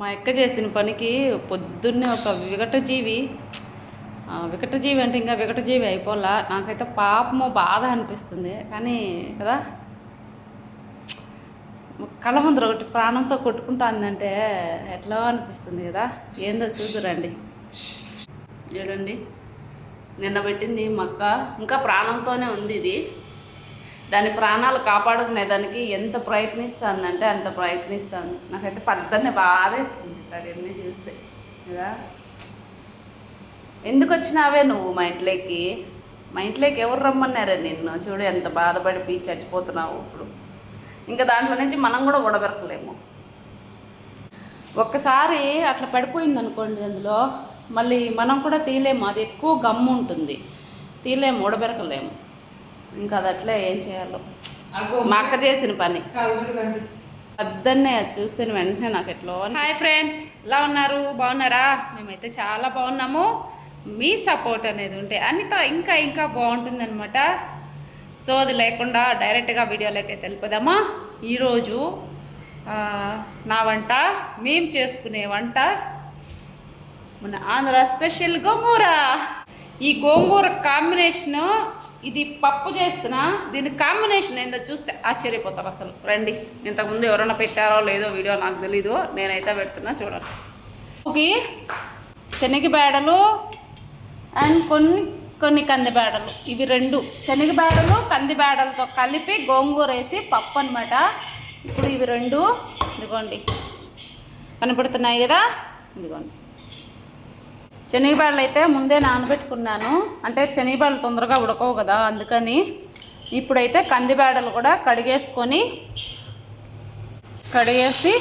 మా అక్క చేసిన పనికి పొద్దున్నే ఒక వికటజీవి వికటజీవి అంటే ఇంకా వికటజీవి అయిపోలా. నాకైతే పాపము బాధ అనిపిస్తుంది. కానీ కదా కళ్ళ ముందర ఒకటి ప్రాణంతో కొట్టుకుంటుందంటే ఎట్లా అనిపిస్తుంది కదా? ఏందో చూదురండి చూడండి నిన్న పెట్టింది మక్క. ఇంకా ప్రాణంతోనే ఉంది ఇది. దాని ప్రాణాలు కాపాడుకునే దానికి ఎంత ప్రయత్నిస్తుందంటే అంత ప్రయత్నిస్తుంది నాకైతే పద్దన్నే బాధేస్తుంది అవన్నీ చూస్తే. కదా? ఎందుకు వచ్చినావే నువ్వు మా ఇంట్లోకి? మా ఇంట్లోకి ఎవరు రమ్మన్నారే నిన్ను? చూడు ఎంత బాధపడిపోయి చచ్చిపోతున్నావు ఇప్పుడు. ఇంకా దాంట్లో నుంచి మనం కూడా ఉడబెరకలేము ఒక్కసారి అట్లా పడిపోయింది అనుకోండి అందులో మళ్ళీ మనం కూడా తీయలేము. అది ఎక్కువ గమ్ము ఉంటుంది తీయలేము ఉడబెరకలేము ఇంకా అది అట్లే ఏం చేయాలో. మా అక్క చేసిన పని. పొద్దున్నే అది చూసిన వెంటనే నాకు ఎట్లో హాయ్ ఫ్రెండ్స్ ఎలా ఉన్నారు? బాగున్నారా? మేమైతే చాలా బాగున్నాము. మీ సపోర్ట్ అనేది ఉంటే అన్నితో ఇంకా ఇంకా బాగుంటుంది అనమాట సో అది లేకుండా డైరెక్ట్గా వీడియోలోకి వెళ్ళిపోదామా? ఈరోజు నా వంట మేము చేసుకునే వంట మన ఆంధ్ర స్పెషల్ గోంగూర. ఈ గోంగూర కాంబినేషన్ ఇది పప్పు చేస్తున్నా దీని కాంబినేషన్ ఏందో చూస్తే ఆశ్చర్యపోతారు అసలు. రండి ఇంతకుముందు ఎవరైనా పెట్టారో లేదో వీడియో నాకు తెలీదు నేనైతే పెడుతున్నా చూడండి. ఓకే శనగబేడలు అండ్ కొన్ని కొన్ని కందిబేడలు ఇవి రెండు. శనగబేడలు కందిబేడలతో కలిపి గోంగూర వేసి పప్పు అనమాట ఇప్పుడు ఇవి రెండు. ఇదిగోండి. కనపడుతున్నాయి కదా? ఇదిగోండి. శనగబాళ్ళు అయితే ముందే నానబెట్టుకున్నాను. అంటే శనగబాళ్ళు తొందరగా ఉడకవు కదా అందుకని ఇప్పుడైతే కందిబేడలు కూడా కడిగేసుకొని కడిగేసి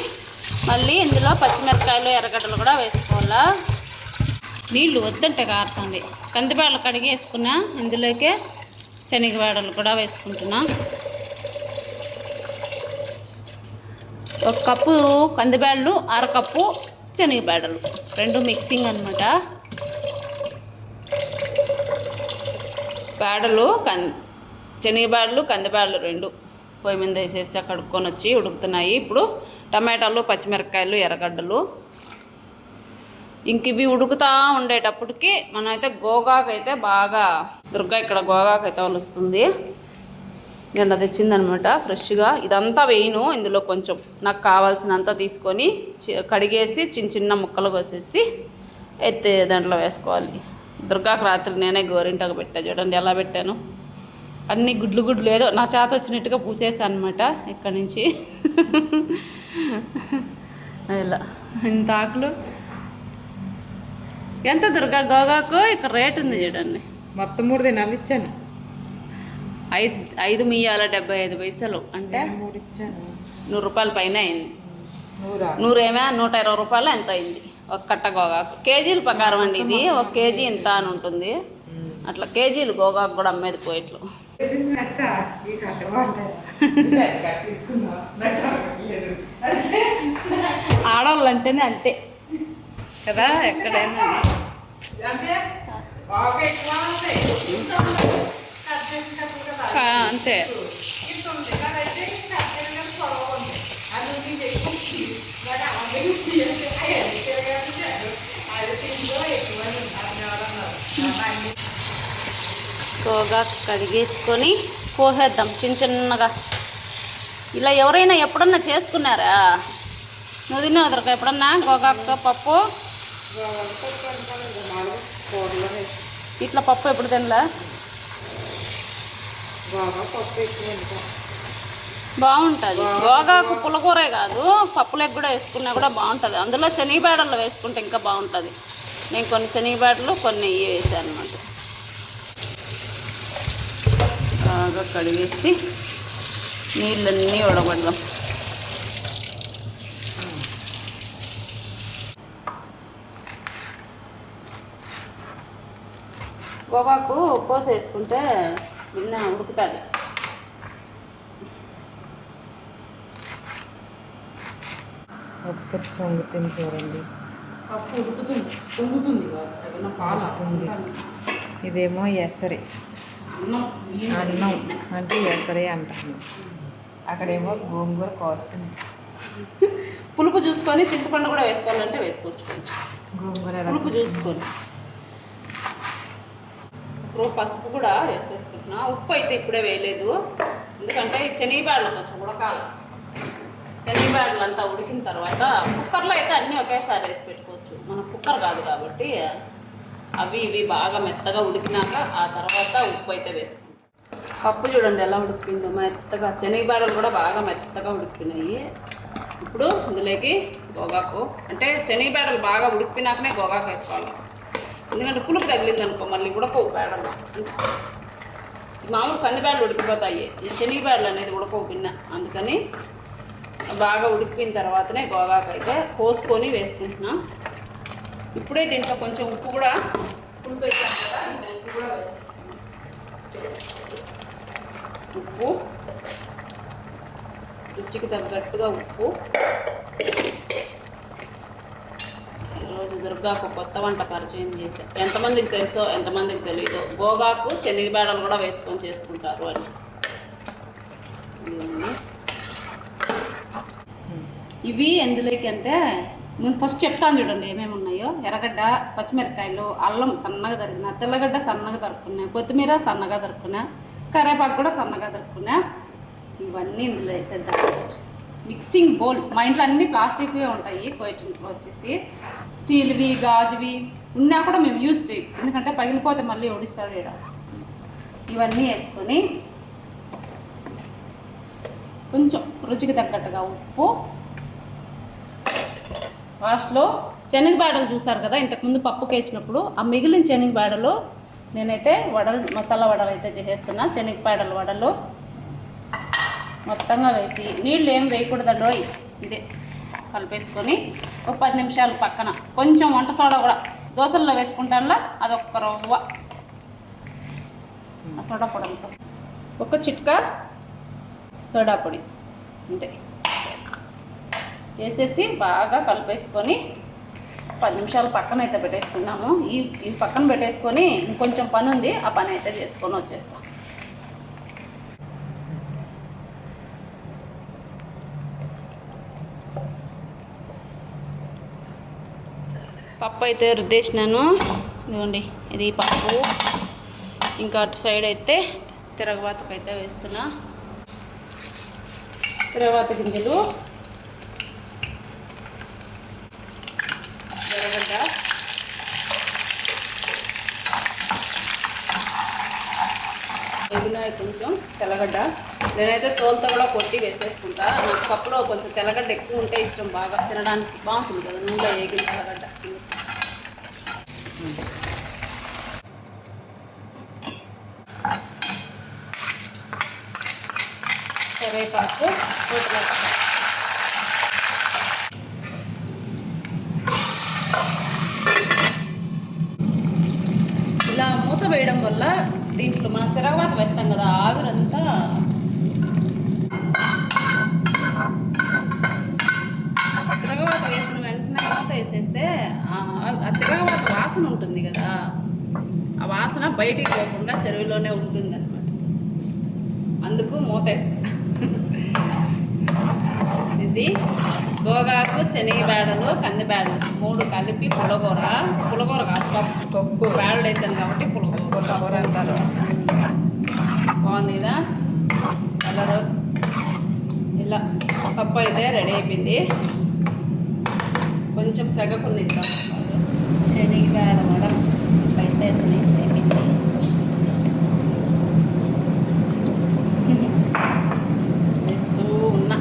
మళ్ళీ ఇందులో పచ్చిమిరపకాయలు ఎర్రగడ్డలు కూడా వేసుకోవాలా. నీళ్ళు వద్దంటే కారుతుంది. కందిబేడలు కడిగేసుకున్నా ఇందులోకే శనగబేడలు కూడా వేసుకుంటున్నా. ఒక కప్పు కందిబేడలు అరకప్పు శనగబేడలు రెండు మిక్సింగ్ అనమాట పేడలు కం శనగబేడలు కందిబేడలు రెండు పొయ్యి మీద వేసేసి కడుక్కొని వచ్చి ఉడుకుతున్నాయి. ఇప్పుడు టమాటాలు పచ్చిమిరపకాయలు ఎర్రగడ్డలు. ఇంక ఇవి ఉడుకుతా ఉండేటప్పటికి మనమైతే గోగాకు అయితే బాగా దుర్గా ఇక్కడ గోగాకు అయితే వలుస్తుంది. నిన్న తెచ్చిందనమాట ఫ్రెష్గా. ఇదంతా వేయను ఇందులో కొంచెం నాకు కావాల్సినంత తీసుకొని కడిగేసి చిన్న చిన్న ముక్కలు కోసేసి ఎత్తి దాంట్లో వేసుకోవాలి. దుర్గాకు రాత్రి నేనే గోరింటకు పెట్టా చూడండి ఎలా పెట్టాను? అన్ని గుడ్లు గుడ్లు ఏదో నా చేత వచ్చినట్టుగా పూసేసాను అనమాట ఇక్కడి నుంచి. ఇలా ఇంత ఆకులు. ఎంత దుర్గా గోగాకు ఇక్కడ రేట్ ఉంది చూడండి. మొత్తం మూడు దినాలు ఇచ్చాను. ఐదు ఐదు మియ్యాల డెబ్బై ఐదు పైసలు అంటే నూరు రూపాయల పైన అయింది. నూరా? నూరేమో? నూట ఇరవై రూపాయలు ఎంత అయింది? ఒక కట్ట గోగాకు కేజీల ప్రకారం అండి ఇది. ఒక కేజీ ఇంత అని ఉంటుంది. అట్లా కేజీలు గోగాకు కూడా అమ్మేది కోయిట్లు. ఆడవాళ్ళు అంటేనే అంతే. కదా ఎక్కడైనా. అంతే. గోగాకు కడిగేసుకొని కోసేద్దాం చిన్న చిన్నగా. ఇలా ఎవరైనా ఎప్పుడన్నా చేసుకున్నారా? నువ్వు తిన్నావు దొరక ఎప్పుడన్నా గోగాకుతో పప్పు? ఇట్లా పప్పు ఎప్పుడు తినలే? బాగుంటుంది. గోగాకు పులకూరే కాదు. పప్పులకు కూడా వేసుకున్నా కూడా బాగుంటుంది. అందులో శనగబేడలు వేసుకుంటే ఇంకా బాగుంటుంది. నేను కొన్ని శనగబేడలు కొన్ని ఇవి వేసాను అనమాట బాగా కడిగేసి నీళ్ళన్నీ ఉడబడదాం. గోగాకు పోసి వేసుకుంటే నిన్న ఉడుకుతుంది. ఒక్క పొంగుతుంది చూడండి. పప్పు ఉడుకుతుంది పొంగుతుంది ఏదైనా పాల? పొంగుతుంది. ఇదేమో ఎసరి. అన్నం. అంటే ఎసరే అంటాను. అక్కడేమో గోంగూర కోస్తుంది. పులుపు చూసుకొని చింతపండు కూడా వేసుకోవాలంటే వేసుకోవచ్చు. గోంగూర పులుపు? చూసుకొని. ఇప్పుడు పసుపు కూడా వేసేసుకుంటున్నా. ఉప్పు అయితే ఇప్పుడే వేయలేదు. ఎందుకంటే ఈ శనగబ్యాడలు కొంచెం ఉడకాలి. శనగబ్యాడలు అంతా ఉడికిన తర్వాత కుక్కర్లో అయితే అన్నీ ఒకేసారి వేసి పెట్టుకోవచ్చు. మన కుక్కర్ కాదు కాబట్టి అవి ఇవి బాగా మెత్తగా ఉడికినాక ఆ తర్వాత ఉప్పు అయితే వేసుకుంటాం. పప్పు చూడండి ఎలా ఉడికిపోయిందో మెత్తగా శనగబ్యాడలు కూడా బాగా మెత్తగా ఉడికినాయి. ఇప్పుడు ఇందులోకి గోగాకు అంటే శనగబ్యాడలు బాగా ఉడికినాకనే గోగాకు వేసుకోవాలి. ఎందుకంటే పులుపు తగిలింది అనుకో మళ్ళీ ఉడకవు బేడలు మామూలు కందిబేడలు ఉడికిపోతాయి. ఈ శనగబేడలు అనేది ఉడకవు పిన్న అందుకని బాగా ఉడికిన తర్వాతనే గోగాకు అయితే కోసుకొని వేసుకుంటున్నాం. ఇప్పుడే దీంట్లో కొంచెం ఉప్పు కూడా వేసాం కదా ఉప్పు కూడా ఉప్పు. రుచికి తగ్గట్టుగా ఉప్పు. ఈరోజు దుర్గాకు కొత్త వంట పరిచయం చేశా. ఎంతమందికి తెలుసో ఎంతమందికి తెలియదో గోగాకు శనగబేడలు కూడా వేసుకొని చేసుకుంటారు అని. ఇవి ఎందులోకి అంటే ముందు ఫస్ట్ చెప్తాను చూడండి ఏమేమి ఉన్నాయి. ఎర్రగడ్డ పచ్చిమిరకాయలు అల్లం సన్నగా తరిగిన తెల్లగడ్డ సన్నగా తరుక్కున్నా కొత్తిమీర సన్నగా తరుక్కున్నా కరివేపాకు కూడా సన్నగా తరుక్కున్నా ఇవన్నీ ఇందులో వేసేద్దాం ఫస్ట్ మిక్సింగ్ బౌల్ మా ఇంట్లో అన్ని ప్లాస్టిక్వే ఉంటాయి కోయటింట్లో వచ్చేసి. స్టీల్వి గాజువి ఉన్నా కూడా మేము యూజ్ చేయం. ఎందుకంటే పగిలిపోతే మళ్ళీ ఓడిస్తాడు ఈడ. ఇవన్నీ వేసుకొని కొంచెం రుచికి తగ్గట్టుగా ఉప్పు. లాస్ట్లో శనగబాడలు చూసారు కదా ఇంతకుముందు పప్పుకి వేసినప్పుడు ఆ మిగిలిన శనగబాడలు నేనైతే వడలు మసాలా వడలు అయితే చేసేస్తున్నా శనగపేడలు వడలు మొత్తంగా వేసి నీళ్ళు ఏం వేయకూడదండోయ్ ఇదే కలిపేసుకొని ఒక పది నిమిషాలు పక్కన. కొంచెం వంట సోడా కూడా దోశల్లో వేసుకుంటానులా అదొక్క రవ్వ. సోడా పొడి ఒక చిట్కా సోడా పొడి అంతే. వేసేసి బాగా కలిపేసుకొని పది నిమిషాలు పక్కన అయితే పెట్టేసుకున్నాము. ఈ ఈ పక్కన పెట్టేసుకొని ఇంకొంచెం పని ఉంది ఆ పని అయితే చేసుకొని వచ్చేస్తాం. పప్పు అయితే రుద్దేసినాను. ఇదిగోండి ఇది పప్పు. ఇంకా అటు సైడ్ అయితే తిరగబాతకు అయితే వేస్తున్నా. తిరగబాత గింజలు ఎర్రగడ్డ ఎగినాయి కొంచెం తెల్లగడ్డ. నేనైతే తోలుతో కూడా కొట్టి వేసేసుకుంటా. నాకు పప్పులో కొంచెం తెల్లగడ్డ ఎక్కువ ఉంటే ఇష్టం బాగా. తినడానికి బాగుంటుంది. కదా నూనె ఏగిన తెల్లగడ్డ. కరివేపాకు ఇలా మూత వేయడం వల్ల దీంట్లో మనం తిరగవాత వేస్తాం కదా ఆవిరంతా. తిరగవాత వేసిన వెంటనే మూత వేసేస్తే ఆ ఆ తిరగవాత వాసన ఉంటుంది కదా ఆ వాసన బయటికి పోకుండా చెరువులోనే ఉంటుంది అనమాట అందుకు మూత వేస్తా. ఇది గోగాకు శనగబేడలు కందిబేడలు. మూడు కలిపి పులగూర. పులగూర కాదు పప్పు. పప్పు. బేడలు వేసాను కాబట్టి పులగూర. పులగూర అంటారు బాగుంది? కదా కలరు. ఇలా పప్పు అయితే రెడీ అయిపోయింది. కొంచెం సెగకుంది ఇద్దాం శనగబేడ వడ అయితే అయిపోయింది వేస్తూ ఉన్నా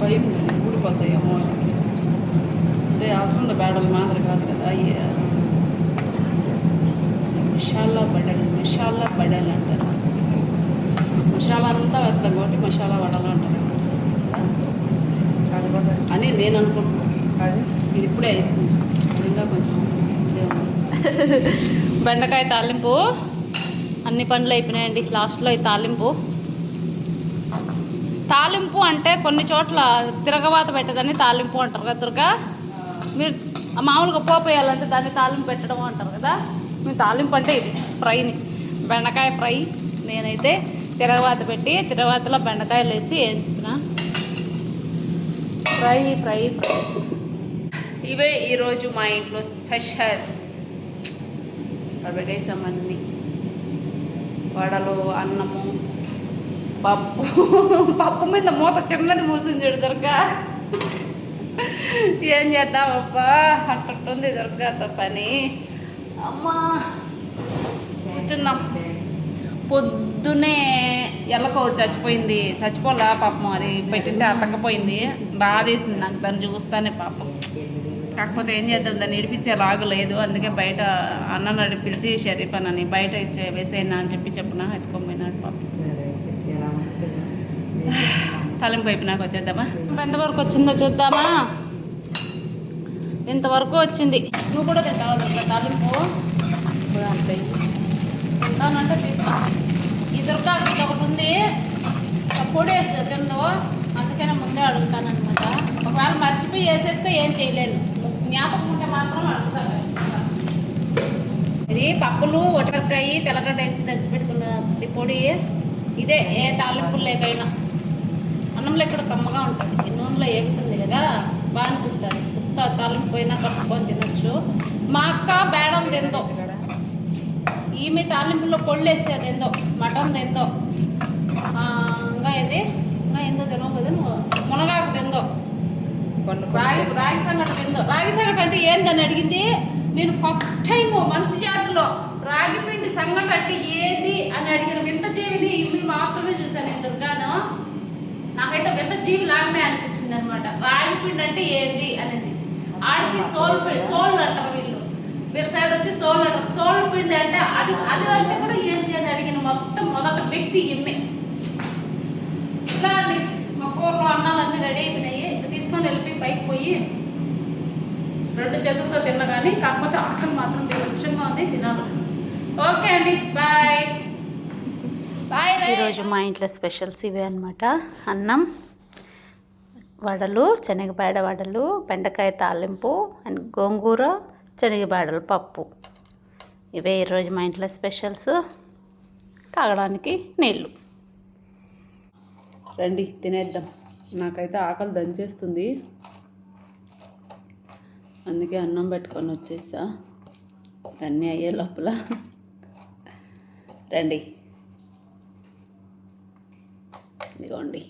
భయం లేదు, ఊడిపోతాయేమో అని. అదే అవసరం బేడలు మాదిరి కాదు కదా అయ్యే మసాలా బడలు మసాలా బడలు అంటారు. మసాలా అంతా వేస్తాం కాబట్టి మసాలా వడలు అంటారు. అని నేను అనుకుంటున్నాను ఇది ఇప్పుడే వేసింది. ఇంకా కొంచెం. బెండకాయ తాలింపు. అన్ని పనులు అయిపోయినాయండి. లాస్ట్లో ఈ తాలింపు. తాలింపు అంటే కొన్ని చోట్ల తిరగవాత పెట్టదని తాలింపు అంటారు కదా దుర్గా? మీరు మామూలుగా పోపు వేయాలంటే దాన్ని తాలింపు పెట్టడం అంటారు కదా? మేము తాలింపు అంటే ఇది ఫ్రైని బెండకాయ ఫ్రై నేనైతే తిరగవాత పెట్టి తిరగవాతలో బెండకాయలు వేసి వేయించుతున్నా. Fry fry fry. ఇవే ఈరోజు మా ఇంట్లో స్పెషల్స్. పెట్టేసాం పెట్టేసామన్నీ వడలు అన్నము పప్పు. పప్పు మీద మూత చిన్నది మూసింది చూడు దొరక ఏం చేద్దామప్పా అట్టుంది దొరకతో పని. అమ్మా. కూర్చుందాం. పొద్దునే ఎల్లక ఒకటి చచ్చిపోయింది. చచ్చిపోలా పాపం అది పెట్టింటే అతకపోయింది బాధేసింది నాకు దాన్ని చూస్తానే పాపం. కాకపోతే ఏం చేద్దాం దాన్ని ఇడిపించే లాగు లేదు. అందుకే బయట అన్న నడిపించి షరీఫ్ అన్నని బయట ఇచ్చే వేసేనా అని చెప్పి చెప్పిన ఎత్తుకోపోయినాడు పాపం. తలింపు అయిపోయినాక వచ్చేద్దామా? ఎంతవరకు వచ్చిందో చూద్దామా? ఇంతవరకు వచ్చింది. నువ్వు కూడా తింటావు తలుపు తాలింపు తింటానంటే ఈ దుర్గా ఇది ఒకటి ఉంది. ఆ పొడి వేస్తుంది తిందో? అందుకనే ముందే అడుగుతానమాట ఒకవేళ మర్చిపోయి వేసేస్తే ఏం చేయలేను. జ్ఞాపకం ఉంటే మాత్రం అడుగుతాను. ఇది పప్పులు ఒటరకాయ తెల్లగడ్డ వేసి దంచిపెట్టుకున్న ఈ పొడి. ఇదే ఏ తాలింపులు లేకైనా. అన్నంలో ఇక్కడ కమ్మగా ఉంటుంది. నూనెలో ఏగుతుంది కదా? బాగా అనిపిస్తుంది. తాలింపు పోయినా కలుపుకొని తినొచ్చు. మా అక్క బేడం తిందో. ఈమె తాలింపులో పొళ్ళు వేస్తే అది ఏందో మటన్ తిందో ఇంకా ఏది? ఇంకా ఏందో తెలియదు కదా నువ్వు. మునగాకు తిందో. రాగి రాగి సంగటి తిందో. రాగి సంగటి అంటే ఏందని అడిగింది? నేను ఫస్ట్ టైం మనిషి జాతిలో రాగి పిండి సంగటి అంటే ఏది అని అడిగిన వింత జీవిని ఇవి మాత్రమే చూశాను నేను దుర్గాను. నాకైతే వింత జీవి లాగానే అనిపించింది అనమాట రాగి పిండి అంటే ఏంది అనేది. ఆడికి సోల్ పి- సోల్ అంటారు వీళ్ళు. వీళ్ళ సైడ్ వచ్చి సోల్ అంటారు. సోల్ పిండి అంటే అది అది అంటే కూడా ఏంటి అని అడిగిన మొత్తం మొదటి వ్యక్తి ఇమ్మే ఇలా అండి. మా కూరలో అన్నాలన్నీ రెడీ అయిపోయినాయి. తీసుకొని వెళ్ళిపోయి పైకి పోయి రెండు చేతులతో తిన్నా కానీ కాకపోతే ఆకలి మాత్రం కొంచెంగా ఉంది తినాలి. ఓకే అండి. బాయ్. బాయ్ ఈరోజు మా ఇంట్లో స్పెషల్స్ ఇవే అనమాట అన్నం వడలు శనగపాడ వడలు బెండకాయ తాలింపు అండ్ గోంగూర శనగపాడలు పప్పు. ఇవే ఈరోజు మా ఇంట్లో స్పెషల్స్. తాగడానికి నీళ్ళు. రండి తినేద్దాం. నాకైతే ఆకలి దంచేస్తుంది. అందుకే అన్నం పెట్టుకొని వచ్చేసా. అన్నీ అయ్యే లోపల. రండి. ఇదిగోండి.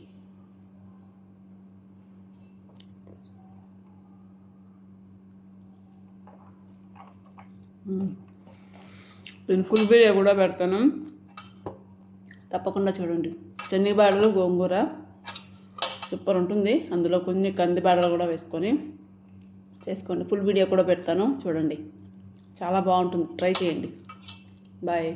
నేను దీని ఫుల్ వీడియో కూడా పెడతాను. తప్పకుండా చూడండి. చెన్నిబాడలు గోంగూర సూపర్ ఉంటుంది. అందులో కొన్ని కందిబాడలు కూడా వేసుకొని చేసుకోండి. ఫుల్ వీడియో కూడా పెడతాను. చూడండి. చాలా బాగుంటుంది. ట్రై చేయండి. బాయ్